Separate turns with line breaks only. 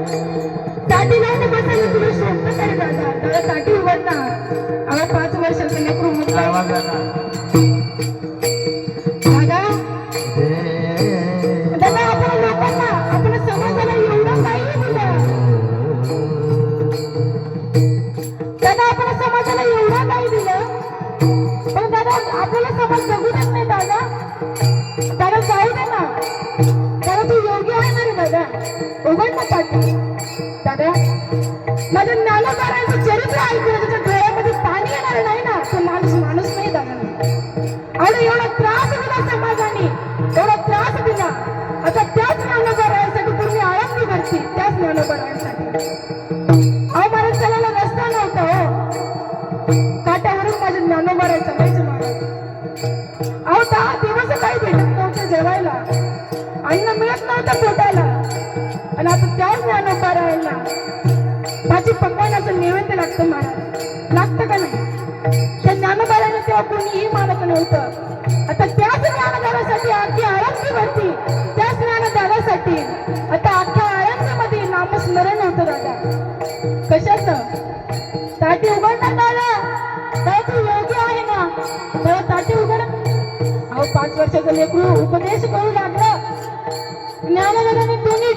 लावून बसायला तुला शोभत आहे दादा? दादा ताटी उघड ना अगं पाच वर्षाचं लेकरू. दादा. दादा? आपण लोकांना आपण समाजाला एवढं काही दिलं दादा आपण समाजाला एवढं काही दिलं पण दादा आपल्याला समाज जगू देत नाही दादा. दादा उघड ना पाठी. दादा माझं नाना बारायचं चरित्र ऐकून त्याच्या डोळ्यामध्ये पाणी येणार नाही ना? तो माणूस माणूस नाही दादा. आणि एवढा त्रास दिला समाजाने. एवढा त्रास दिला. आता त्याच ज्ञानोबरायांसाठी पूर्ण आळंदी भरती त्याच ज्ञानोबरायांसाठी अहो मला चालायला रस्ता नव्हता हो. काट्यावरून माझे ज्ञानोबराय आता मिळत आणि आता त्याच ज्ञानोबरायांना भाजी पकवानाचं नैवेद्य लागतं महाराज लागतं का नाही? त्या ज्ञानोबाराने तेव्हा कोणीही मानत नव्हतं. आता त्याच ज्ञानदारासाठी अख्खी आरक्षी भरती त्याच ज्ञानदारासाठी आता अख्ख्या आळंदीमध्ये नामस्मरण होतं दादा. कशाचं? ताटी उघडणार दादा. दादा तू योग्य आहे ना? दादा ताटी उघड. अहो पाच वर्षाचं लेकरू उपदेश करू लागलं. ज्ञानदादाने दोन्ही